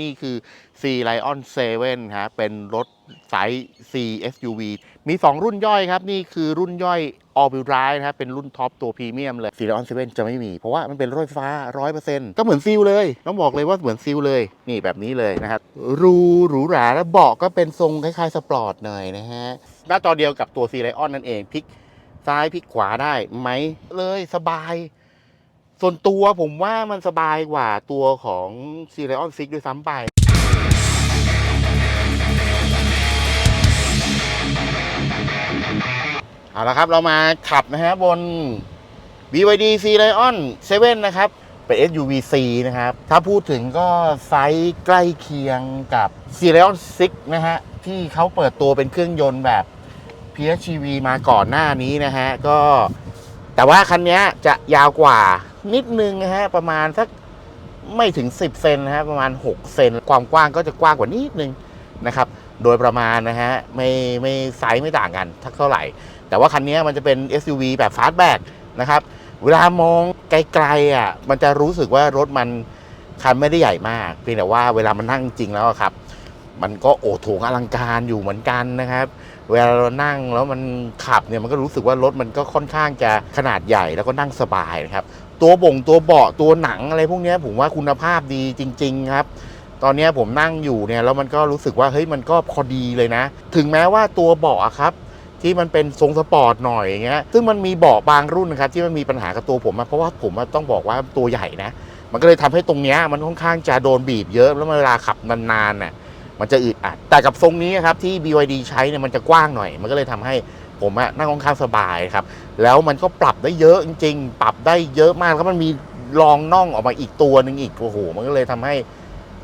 นี่คือ C Lion 7ฮะเป็นรถไซส์ C SUV มี 2 รุ่นย่อยครับ นี่คือรุ่นย่อย All Wheel Drive นะครับเป็นรุ่นท็อปตัวพรีเมียมเลย C Lion 7 จะไม่มี เพราะว่ามันเป็นรถไฟฟ้า 100%ก็เหมือนซิลเลย ต้องบอกเลยว่าเหมือนซิลเลย นี่แบบนี้เลยนะครับ รูหรูหราแล้วเบาะก็เป็นทรงคล้ายๆสปอร์ตหน่อยนะฮะหน้าจอเดียวกับตัว C Lion นั่นเองพลิกซ้ายพลิกขวาได้ไหมเลยสบาย ส่วนตัวผมว่ามันสบายกว่าตัวของ c e r e o n 6ด้วยซ้ำไปเอาละครับเรามาขับนะฮะบน BYD C Lion 7 นะครับ เป็น SUV C นะครับ ถ้าพูดถึงก็ไซส์ใกล้เคียงกับ C Lion 6 นะฮะ ที่เขาเปิดตัวเป็นเครื่องยนต์แบบ PHEV มาก่อนหน้านี้นะฮะ ก็แต่ว่าคันนี้จะยาวกว่า นิดนึงนะฮะประมาณสักไม่ถึง 10 เซนนะฮะประมาณ 6 เซนความกว้างก็จะกว้างกว่านิดนึงนะครับโดยประมาณนะฮะไม่ไม่ไซส์ไม่ต่างกันทักเท่าไหร่ แต่ว่าคันนี้มันจะเป็น SUV แบบฟาสต์แบ็กนะครับเวลามองไกลๆอะมันจะรู้สึกว่ารถมันคันไม่ได้ใหญ่มาก เพียงแต่ว่าเวลามันนั่งจริงแล้วครับ มันก็โอโถงอลังการอยู่เหมือนกันนะครับ เวลาเรานั่งแล้วมันขับเนี่ยมันก็รู้สึกว่ารถมันก็ค่อนข้างจะขนาดใหญ่แล้วก็นั่งสบายนะครับ ตัวบ่งตัวเบาะตัวหนังอะไรพวกนี้ผมว่าคุณภาพดีจริง ๆ ครับ ตอนนี้ผมนั่งอยู่เนี่ยแล้วมันก็รู้สึกว่าเฮ้ยมันก็พอดีเลยนะ ถึงแม้ว่าตัวเบาะครับที่มันเป็นทรงสปอร์ตหน่อยอย่างเงี้ย ซึ่งมันมีเบาะบางรุ่นนะครับที่มันมีปัญหากับตัวผมเพราะว่าผมต้องบอกว่าตัวใหญ่นะ มันก็เลยทำให้ตรงเนี้ยมันค่อนข้างจะโดนบีบเยอะแล้วเวลาขับนานๆน่ะ มันจะอึดอัด แต่กับทรงนี้ครับที่ BYD ใช้เนี่ยมันจะกว้างหน่อย มันก็เลยทำให้ผมอะนั่งค่อนข้างสบายครับ แล้วมันก็ปรับได้เยอะจริง ๆ ปรับได้เยอะมากแล้วมันมีรองน่องออกมาอีกตัวหนึ่งอีกโอ้โหมันก็เลยทำให้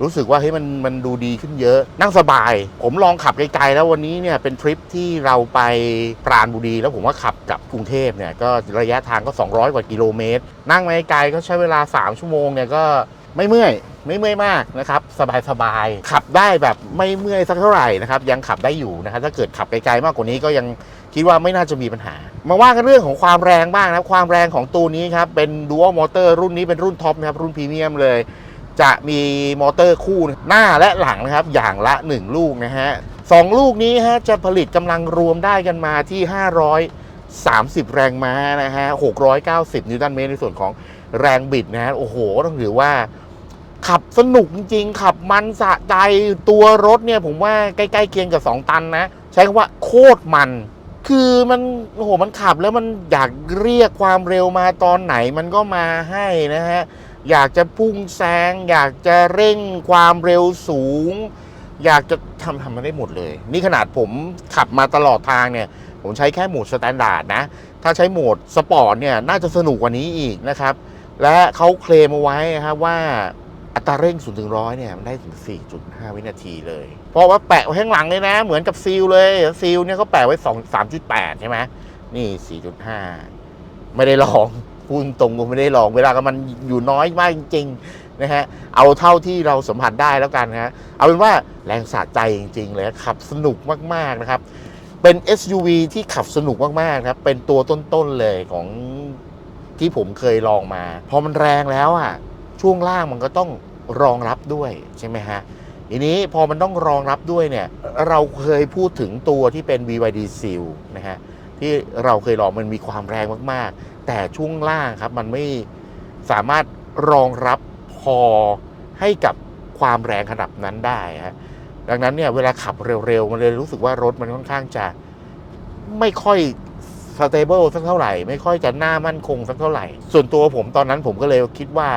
รู้สึกว่าเฮ้ยมันมันดูดีขึ้นเยอะ นั่งสบาย ผมลองขับไกลๆแล้ววันนี้เนี่ยเป็นทริปที่เราไปปราณบุรี แล้วผมว่าขับกับกรุงเทพเนี่ยก็ระยะทางก็ 200 กว่ากิโลเมตร นั่งมาไกลก็ใช้เวลา 3 ชั่วโมงเนี่ยก็ ไม่เมื่อยไม่เมื่อยมากนะครับสบายๆขับได้แบบไม่เมื่อยสักเท่าไหร่นะครับยังขับได้อยู่นะครับถ้าเกิดขับไกลๆมากกว่านี้ก็ยังคิดว่าไม่น่าจะมีปัญหา มาว่ากันเรื่องของความแรงบ้างนะครับความแรงของตัวนี้ครับเป็น Dual Motor รุ่นนี้เป็นรุ่นท็อปนะครับรุ่นพรีเมียมเลย จะมีมอเตอร์คู่หน้าและหลังนะครับอย่างละ 1 ลูกนะฮะสองลูกนี้ฮะจะผลิตกำลังรวมได้กันมาที่ 530 แรงม้านะฮะ690 นิวตันเมตรในส่วนของแรงบิดนะฮะโอ้โหต้องถือว่า ขับสนุกจริงๆ ขับมันสะใจตัวรถเนี่ยผมว่าใกล้ๆเคียงกับ 2 ตันนะ ใช้คำว่าโคตรมัน คือมันโอ้โหมันขับแล้วมันอยากเรียกความเร็วมาตอนไหนมันก็มาให้นะฮะ อยากจะพุ่งแซง อยากจะเร่งความเร็วสูง อยากจะทำทำมาได้หมดเลย นี่ขนาดผมขับมาตลอดทางเนี่ย ผมใช้แค่โหมดสแตนดาร์ดนะ ถ้าใช้โหมดสปอร์ตเนี่ยน่าจะสนุกกว่านี้อีกนะครับ และเขาเคลมเอาไว้นะครับว่า อัตราเร่ง0ถึงร้อยเนี่ยมันได้ถึง 4.5 วินาทีเลย เพราะว่าแปะไว้ข้างหลังเลยนะ เหมือนกับซีลเลยซีลเนี่ยเขาแปะไว้ 2 3.8 ใช่ไหมนี่ 4.5 ไม่ได้ลองพูดตรงๆไม่ได้ลอง เวลากับมันอยู่น้อยมากจริงๆนะฮะเอาเท่าที่เราสัมผัสได้แล้วกันนะฮะเอาเป็นว่าแรงสะใจจริง ๆ เลยขับสนุกมากๆนะครับ เป็น SUV ที่ขับสนุกมากๆครับเป็นตัวต้นๆเลยของที่ผมเคยลองมา พอมันแรงแล้วอะ ช่วงล่างมันก็ต้องรองรับด้วยใช่ไหมฮะทีนี้พอมันต้องรองรับด้วยเนี่ยเราเคยพูดถึงตัวที่เป็น BYD Seal นะฮะที่เราเคยลองมันมีความแรงมากๆ แต่ช่วงล่างครับมันไม่สามารถรองรับพอให้กับความแรงขนาดนั้นได้ฮะดังนั้นเนี่ยเวลาขับเร็วๆ มันเลยรู้สึกว่ารถมันค่อนข้างจะไม่ค่อยสเตเบิลสักเท่าไหร่ ไม่ค่อยจะหน้ามั่นคงสักเท่าไหร่ ส่วนตัวผมตอนนั้นผมก็เลยคิดว่า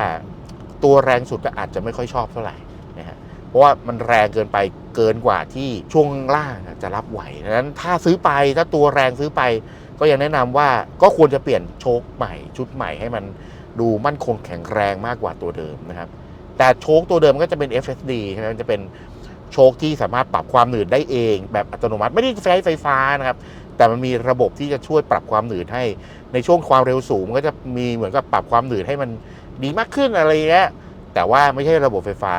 ตัวแรงสุดก็อาจจะไม่ค่อยชอบเท่าไหร่นะฮะเพราะว่ามันแรงเกินไปเกินกว่าที่ช่วงล่างจะรับไหวดังนั้นถ้าซื้อไปถ้าตัวแรงซื้อไป ก็ยังแนะนำว่าก็ควรจะเปลี่ยนโชคใหม่ ชุดใหม่ให้มันดูมั่นคงแข็งแรงมากกว่าตัวเดิมนะครับ แต่โชคตัวเดิมก็จะเป็น FSD ใช่ไหมมันจะเป็นโชคที่สามารถปรับความหนืดได้เอง แบบอัตโนมัติไม่ได้ใช้ไฟฟ้านะครับแต่มันมีระบบที่จะช่วยปรับความหนืดให้ ในช่วงความเร็วสูงก็จะมีเหมือนกับปรับความหนืดให้มัน ดีมากขึ้นอะไรเงี้ยแต่ว่าไม่ใช่ระบบไฟฟ้า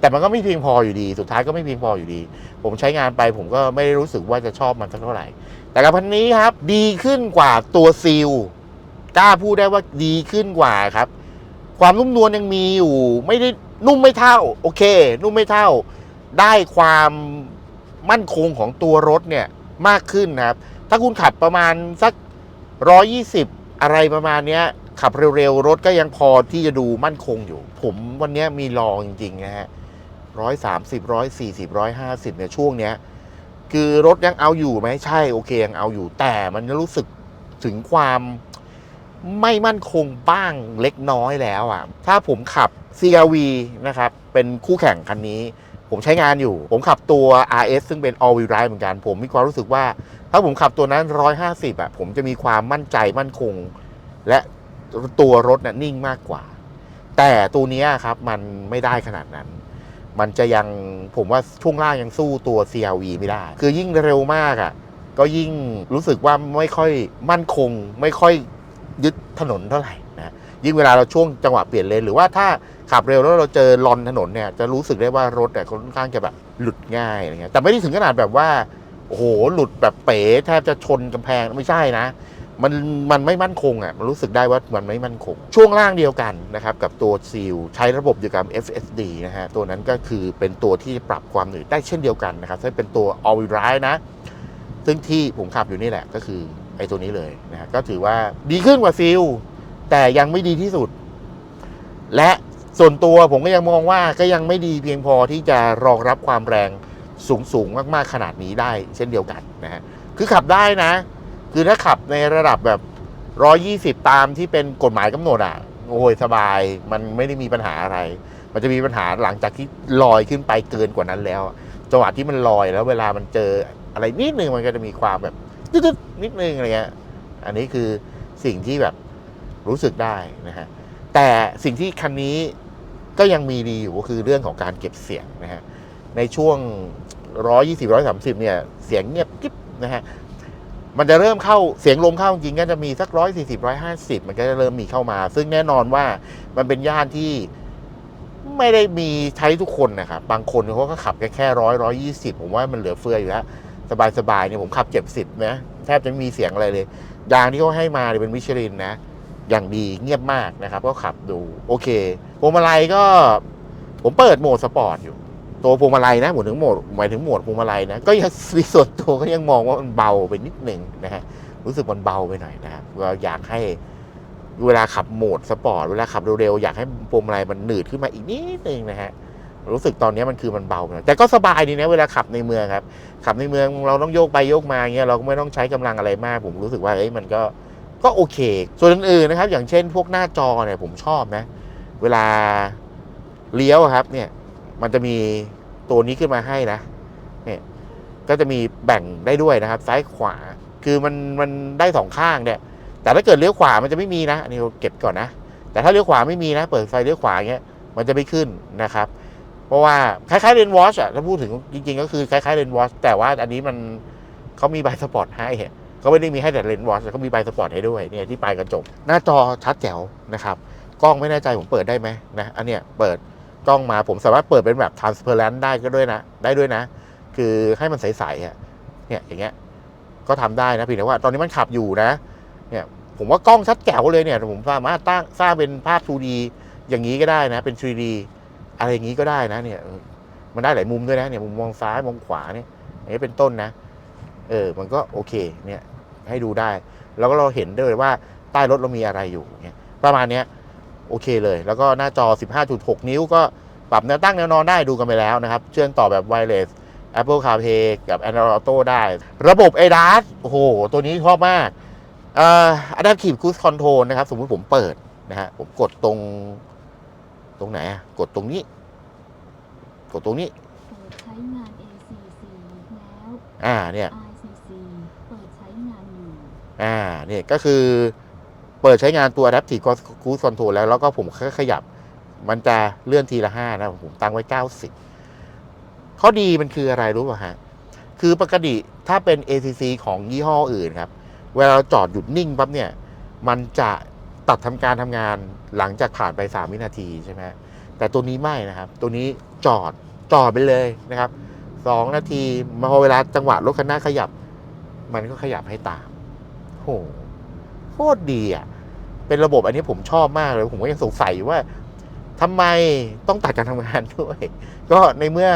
แต่มันก็ไม่เพียงพออยู่ดี สุดท้ายก็ไม่เพียงพออยู่ดี ผมใช้งานไปผมก็ไม่ได้รู้สึกว่าจะชอบมันสักเท่าไหร่ แต่กับพันนี้ครับ ดีขึ้นกว่าตัวซีลกล้าพูดได้ว่าดีขึ้นกว่าครับ ความนุ่มนวลยังมีอยู่ ไม่ได้นุ่มไม่เท่า โอเค นุ่มไม่เท่า ได้ความมั่นคงของตัวรถเนี่ยมากขึ้นนะครับ ถ้าคุณขับประมาณสักร้อยี่สิบอะไรประมาณเนี้ย ขับเร็วๆ รถก็ยังพอที่จะดูมั่นคงอยู่ ผมวันนี้มีลองจริงๆนะฮะร้อยสามสิบร้อยสี่สิบร้อยห้าสิบเนี่ยช่วงเนี้ยคือรถยังเอาอยู่ไหมใช่โอเคยังเอาอยู่แต่มันรู้สึกถึงความไม่มั่นคงบ้างเล็กน้อยแล้วอะ ถ้าผมขับ CRV นะครับ เป็นคู่แข่งคันนี้ ผมใช้งานอยู่ ผมขับตัว RS ซึ่งเป็น all wheel drive เหมือนกัน ผมมีความรู้สึกว่า ถ้าผมขับตัวนั้น 150อะผมจะมีความมั่นใจมั่นคง และ ตัวรถน่ะนิ่งมากกว่า แต่ตัวนี้ครับมันไม่ได้ขนาดนั้น มันจะยังผมว่าช่วงล่างยังสู้ตัว CRV ไม่ได้ คือยิ่งเร็วมากอะก็ยิ่งรู้สึกว่าไม่ค่อยมั่นคง ไม่ค่อยยึดถนนเท่าไหร่นะยิ่งเวลาเราช่วงจังหวะเปลี่ยนเลนหรือว่าถ้าขับเร็วแล้วเราเจอลอนถนนเนี่ยจะรู้สึกได้ว่ารถเนี่ยค่อนข้างจะแบบหลุดง่ายอะไรเงี้ยแต่ไม่ได้ถึงขนาดแบบว่าโอ้โหหลุดแบบเป๋แทบจะชนกำแพงไม่ใช่นะ มันมันไม่มั่นคงอะมันรู้สึกได้ว่ามันไม่มั่นคง ช่วงล่างเดียวกันนะครับกับตัวซีลใช้ระบบเดียวกับ FSD นะฮะตัวนั้นก็คือเป็นตัวที่ปรับความหนืดได้เช่นเดียวกันนะครับซึ่งเป็นตัว all wheel drive นะ ซึ่งที่ผมขับอยู่นี่แหละก็คือไอ้ตัวนี้เลยนะฮะก็ถือว่าดีขึ้นกว่าซีลแต่ยังไม่ดีที่สุด และส่วนตัวผมก็ยังมองว่าก็ยังไม่ดีเพียงพอที่จะรองรับความแรงสูงสูงๆมากๆขนาดนี้ได้ เช่นเดียวกันนะฮะคือขับได้นะ คือถ้าขับในระดับแบบร้อยี่สิบตามที่เป็นกฎหมายกำหนดอะ โอ้ยสบาย มันไม่ได้มีปัญหาอะไร มันจะมีปัญหาหลังจากที่ลอยขึ้นไปเกินกว่านั้นแล้ว จังหวะที่มันลอยแล้วเวลามันเจออะไรนิดนึงมันก็จะมีความแบบตึ๊ดๆนิดนึงอะไรเงี้ย อันนี้คือสิ่งที่แบบรู้สึกได้นะฮะ แต่สิ่งที่คันนี้ก็ยังมีดีอยู่ก็คือเรื่องของการเก็บเสียงนะฮะ ในช่วง 120 130 เนี่ย เสียงเงียบกิ๊บนะฮะ มันจะเริ่มเข้าเสียงลมเข้าจริงก็จะมีสัก140 150มันก็จะเริ่มมีเข้ามา ซึ่งแน่นอนว่ามันเป็นย่านที่ไม่ได้มีใช้ทุกคนนะครับบางคนเขาก็ขับแค่แค่ร้อยร้อยยี่สิบผมว่ามันเหลือเฟืออยู่แล้วสบายๆเนี่ยผมขับเจ็บสิบนะแทบจะไม่มีเสียงอะไรเลยยางที่เขาให้มาเนี่ยเป็นมิชลินนะ อย่างดีเงียบมากนะครับ ก็ขับดูโอเคพวงมาลัยก็ผมเปิดโหมดสปอร์ตอยู่ ตัวพวงมาลัยนะหมายถึงโหมดหมายถึงโหมดพวงมาลัยนะก็ยังส่วนตัวก็ยังมองว่ามันเบาไปนิดหนึ่งนะฮะรู้สึกมันเบาไปหน่อยนะครับเราอยากให้เวลาขับโหมดสปอร์ตเวลาขับเร็วๆอยากให้พวงมาลัยมันหนืดขึ้นมาอีกนิดนึงนะฮะรู้สึกตอนนี้มันคือมันเบาไปหน่อยแต่ก็สบายดีนะเวลาขับในเมืองครับ ขับในเมืองเราต้องโยกไปโยกมาเงี้ยเราก็ไม่ต้องใช้กำลังอะไรมาก ผมรู้สึกว่าเอ้ยมันก็ก็โอเค ส่วนอื่นๆนะครับ อย่างเช่น พวกหน้าจอเนี่ยผมชอบนะ เวลาเลี้ยวครับเนี่ย มันจะมีตัวนี้ขึ้นมาให้นะเนี่ยก็จะมีแบ่งได้ด้วยนะครับ ซ้ายขวาคือมันมันได้สองข้างเนี่ย แต่ถ้าเกิดเลี้ยวขวามันจะไม่มีนะอันนี้เราเก็บก่อนนะ แต่ถ้าเลี้ยวขวาไม่มีนะ เปิดไฟเลี้ยวขวาเงี้ยมันจะไม่ขึ้นนะครับ เพราะว่าคล้ายๆเลนวอชอะถ้าพูดถึงจริง ๆ ก็คือคล้ายๆเลนวอชแต่ว่าอันนี้มันเขามีใบสปอร์ตให้เขาไม่ได้มีให้แต่เลนวอชเขามีใบสปอร์ตให้ด้วยเนี่ยที่ปลายกระจกหน้าจอชัดแจ๋วนะครับกล้องไม่แน่ใจผมเปิดได้ไหมนะอันเนี้ยเปิด กล้องมาผมสามารถเปิดเป็นแบบ transparent ได้ก็ด้วยนะ ได้ด้วยนะ คือให้มันใสๆอะเนี่ยอย่างเงี้ยก็ทำได้นะเพียงแต่ว่า ตอนนี้มันขับอยู่นะเนี่ยผมว่ากล้องชัดแจ๋วเลยเนี่ยผมสามารถตั้งสร้างเป็นภาพ 2D อย่างนี้ก็ได้นะ เป็น 3D อะไรอย่างนี้ก็ได้นะเนี่ยมันได้หลายมุมด้วยนะเนี่ยมุมมองซ้ายมองขวาเนี่ยอย่างนี้เป็นต้นนะ เออมันก็โอเคเนี่ยให้ดูได้ แล้วก็เราเห็นด้วยว่าใต้รถเรามีอะไรอยู่เนี่ยประมาณเนี้ย โอเคเลย แล้วก็หน้าจอ 15.6 นิ้วก็ปรับแนวตั้งแนวนอนได้ดูกันไปแล้วนะครับ เชื่อมต่อแบบไวเลส Apple CarPlay กับ Android Auto ได้ ระบบ ADAS โอ้โห ตัวนี้ชอบมากเอ่อ Adaptive Cruise Control นะครับ สมมุติผมเปิดนะฮะผมกดตรงตรงไหนอะกดตรงนี้ กดตรงนี้เปิดใช้งาน ACC แล้วอ่าเนี่ย ICC เปิดใช้งานอยู่อ่าเนี่ยก็คือ เปิดใช้งานตัว Adaptive Cruise Control แล้วแล้วก็ผมแค่ขยับ มันจะเลื่อนทีละห้านะผมตั้งไว้ 90 ข้อดีมันคืออะไรรู้ป่ะฮะ คือปกติถ้าเป็น ACC ของยี่ห้ออื่นครับ เวลาเราจอดหยุดนิ่งปั๊บเนี่ย มันจะตัดทำการทำงานหลังจากผ่านไป 3 วินาทีใช่ไหมแต่ตัวนี้ไม่นะครับ ตัวนี้จอดจอดไปเลยนะครับ 2 นาทีมาพอเวลาจังหวะรถคันหน้าขยับ มันก็ขยับให้ตามโห คตรดีอะเป็นระบบอันนี้ผมชอบมากเลย ผมก็ยังสงสัยว่าทำไมต้องตัดการทำงานด้วย ก็ในเมื่อ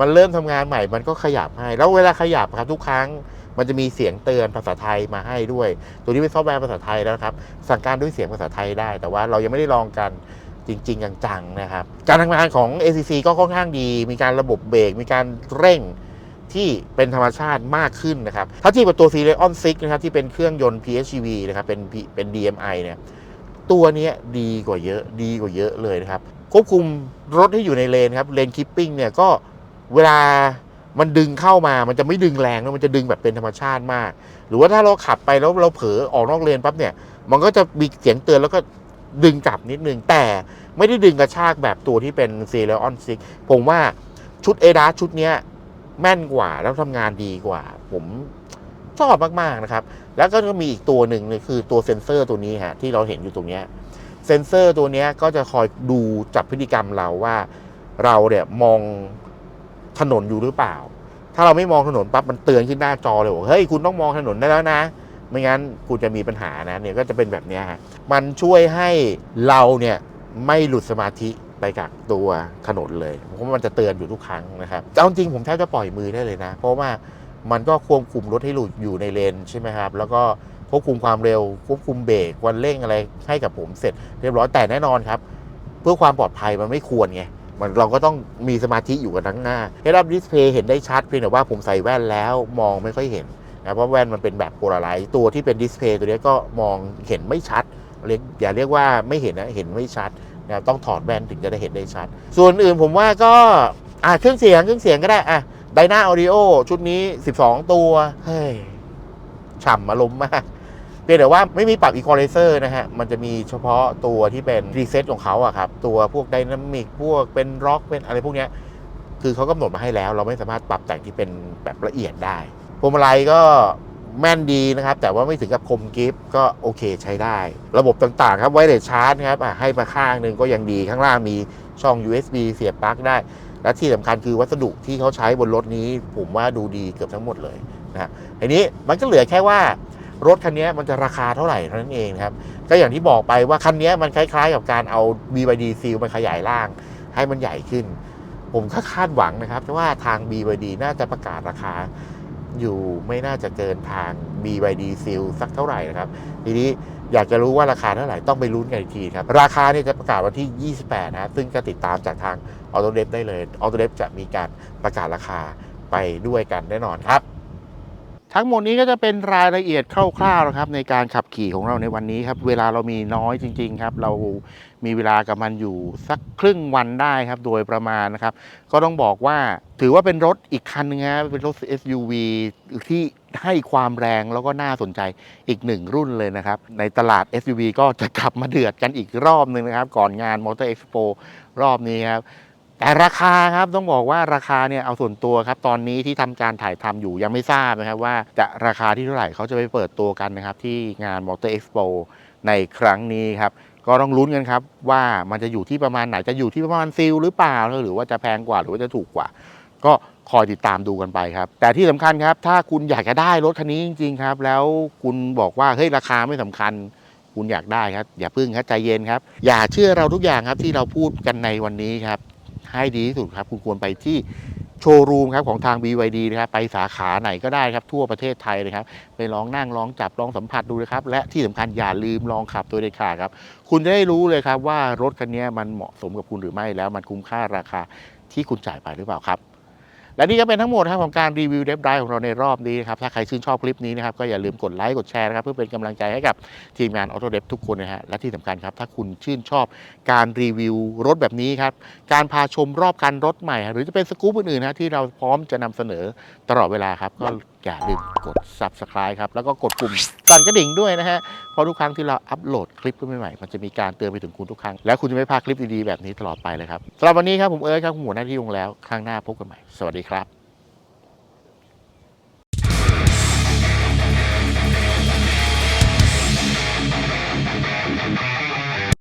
มันเริ่มทำงานใหม่ มันก็ขยับให้ แล้วเวลาขยับครับทุกครั้ง มันจะมีเสียงเตือนภาษาไทยมาให้ด้วย ตัวนี้เป็นซอฟต์แวร์ภาษาไทยแล้วครับ สั่งการด้วยเสียงภาษาไทยได้ แต่ว่าเรายังไม่ได้ลองกันจริง ๆ จังๆนะครับ การทำงานของ ACC ก็ค่อนข้างดี มีการระบบเบรก มีการเร่ง ที่เป็นธรรมชาติมากขึ้นนะครับ ถ้าเทียบกับตัว c e r e o n 6นะครับที่เป็นเครื่องยนต์ PHEV นะครับเป็นเป็น DMI เนี่ยตัวนี้ดีกว่าเยอะดีกว่าเยอะเลยนะครับควบคุมรถให้อยู่ในเลนครับเลนคิปปิ้งเนี่ยก็เวลามันดึงเข้ามา มันจะไม่ดึงแรงนะมันจะดึงแบบเป็นธรรมชาติมาก หรือว่าถ้าเราขับไปแล้วเราเผลอออกนอกเลนปั๊บเนี่ย มันก็จะมีเสียงเตือนแล้วก็ดึงกลับนิดนึง แต่ไม่ได้ดึงกระชากแบบตัวที่เป็น c e r e o n 6ผมว่าชุด a d a s ชุดเนี้ย แม่นกว่าแล้วทำงานดีกว่า ผมชอบมากๆนะครับ แล้วก็มีอีกตัวหนึ่งเลยคือตัวเซ็นเซอร์ตัวนี้ฮะที่เราเห็นอยู่ตรงเนี้ยเซ็นเซอร์ตัวนี้ก็จะคอยดูจับพฤติกรรมเราว่า เราเนี่ยมองถนนอยู่หรือเปล่า ถ้าเราไม่มองถนนปั๊บมันเตือนขึ้นหน้าจอเลยบอกเฮ้ยคุณต้องมองถนนได้แล้วนะ ไม่งั้นคุณจะมีปัญหานะเนี่ยก็จะเป็นแบบนี้ฮะมันช่วยให้เราเนี่ยไม่หลุดสมาธิ ไปกับตัวถนนเลยเพราะมันจะเตือนอยู่ทุกครั้งนะครับเอาจริงผมแทบจะปล่อยมือได้เลยนะ เพราะว่ามันก็ควบคุมรถให้หลุดอยู่ในเลนใช่ไหมครับ แล้วก็ควบคุมความเร็ว ควบคุมเบรกวันเร่งอะไรให้กับผมเสร็จเรียบร้อยแต่แน่นอนครับ เพื่อความปลอดภัยมันไม่ควรไงมันเราก็ต้องมีสมาธิอยู่กับทั้งหน้า Head Up Display เห็นได้ชัดเพียงแต่ว่าผมใส่แว่นแล้วมองไม่ค่อยเห็นนะเพราะแว่นมันเป็นแบบโพลาไรต์ตัวที่เป็นดิสเพย์ตัวนี้ก็มองเห็นไม่ชัดเรียกอย่าเรียกว่าไม่เห็นนะเห็นไม่ชัด นะต้องถอดแว่นถึงจะได้เห็นได้ชัด ส่วนอื่นผมว่าก็อะเครื่องเสียงเครื่องเสียงก็ได้อะไดนาออดิโอชุดนี้ 12 ตัว เฮ้ย ฉ่ำอารมณ์มากเพียงแต่ว่าไม่มีปรับอีควอไลเซอร์นะฮะ มันจะมีเฉพาะตัวที่เป็นรีเซ็ตของเขาอะครับ ตัวพวกไดนามิกพวกเป็นร็อกเป็นอะไรพวกเนี้ย คือเขากำหนดมาให้แล้ว เราไม่สามารถปรับแต่งที่เป็นแบบละเอียดได้พวงมาลัยก็ แม่นดีนะครับ แต่ว่าไม่ถึงกับคมกิฟต์ก็โอเคใช้ได้ ระบบต่างๆครับไวเลสชาร์จครับให้มาข้างหนึ่งก็ยังดีข้างล่างมีช่อง USB เสียบปลั๊กได้ และที่สำคัญคือวัสดุที่เขาใช้บนรถนี้ ผมว่าดูดีเกือบทั้งหมดเลยนะทีนี้มันก็เหลือแค่ว่ารถคันนี้มันจะราคาเท่าไหร่เท่านั้นเองครับ ก็อย่างที่บอกไปว่าคันนี้มันคล้ายๆ กับการเอา BYD Seal มาขยายร่าง ให้มันใหญ่ขึ้น ผมก็คาดหวังนะครับว่าทาง BYD น่าจะประกาศราคา อยู่ไม่น่าจะเกินทาง BYD Seal สักเท่าไหร่นะครับ ทีนี้อยากจะรู้ว่าราคาเท่าไหร่ต้องไปลุ้นกันอีกทีครับ ราคาเนี่ยจะประกาศวันที่ 28 นะซึ่งก็ติดตามจากทาง a u t o d e p ได้เลย a u t o d e p จะมีการประกาศราคาไปด้วยกันแน่นอนครับ ทั้งหมดนี้ก็จะเป็นรายละเอียดคร่าวๆนะครับในการขับขี่ของเราในวันนี้ครับ เวลาเรามีน้อยจริง ๆ ครับ เรามีเวลากับมันอยู่สักครึ่งวันได้ครับโดยประมาณนะครับ ก็ต้องบอกว่าถือว่าเป็นรถอีกคันนึงนะเป็นรถ SUV ที่ให้ความแรงแล้วก็น่าสนใจอีกหนึ่งรุ่นเลยนะครับ ในตลาด SUV ก็จะกลับมาเดือดกันอีกรอบหนึ่งนะครับ ก่อนงาน Motor Expo รอบนี้ครับ แต่ราคาครับต้องบอกว่าราคาเนี่ยเอาส่วนตัวครับ ตอนนี้ที่ทำการถ่ายทำอยู่ยังไม่ทราบนะครับว่าจะราคาที่เท่าไหร่เขาจะไปเปิดตัวกันนะครับที่งาน Motor Expo ในครั้งนี้ครับก็ต้องลุ้นกันครับว่ามันจะอยู่ที่ประมาณไหนจะอยู่ที่ประมาณซิลหรือเปล่าหรือว่าจะแพงกว่าหรือว่าจะถูกกว่า ก็คอยติดตามดูกันไปครับ แต่ที่สำคัญครับ ถ้าคุณอยากจะได้รถคันนี้จริงๆครับ แล้วคุณบอกว่าเฮ้ยราคาไม่สำคัญ คุณอยากได้ครับ อย่าพึ่งครับใจเย็นครับ อย่าเชื่อเราทุกอย่างครับที่เราพูดกันในวันนี้ครับ ให้ดีที่สุดครับ คุณควรไปที่โชว์รูมครับของทาง BYD นะครับไปสาขาไหนก็ได้ครับ ทั่วประเทศไทยเลยครับ ไปลองนั่งลองจับลองสัมผัสดูนะครับ และที่สำคัญอย่าลืมลองขับตัวเด็ดขาดครับ คุณจะได้รู้เลยครับว่ารถคันนี้มันเหมาะสมกับคุณหรือไม่แล้วมันคุ้มค่าราคาที่คุณจ่ายไปหรือเปล่าครับ และนี่ก็เป็นทั้งหมดครับของการรีวิวเดฟไดของเราในรอบนี้นะครับถ้าใครชื่นชอบคลิปนี้นะครับก็อย่าลืมกดไลค์กดแชร์นะครับเพื่อเป็นกำลังใจให้กับทีมงานออโตเดฟทุกคนนะฮะและที่สำคัญครับถ้าคุณชื่นชอบการรีวิวรถแบบนี้ครับการพาชมรอบคันรถใหม่ หรือจะเป็นสกู๊ปอื่นๆนะที่เราพร้อมจะนำเสนอตลอดเวลาครับก็อย่าลืมกด subscribe ครับแล้วก็กดปุ่มสั่นกระดิ่งด้วยนะฮะเพราะทุกครั้งที่เราอัปโหลดคลิปขึ้นใหม่ๆมันจะมีการเตือนไปถึงคุณทุกครั้ง และคุณจะไม่พลาดคลิปดีๆแบบนี้ตลอดไปเลยครับสำหรับวันนี้ครับผมเอิร์ธครับหัวหน้าที่ลงแล้วครั้งหน้าพบกันใหม่สวัสดีครับ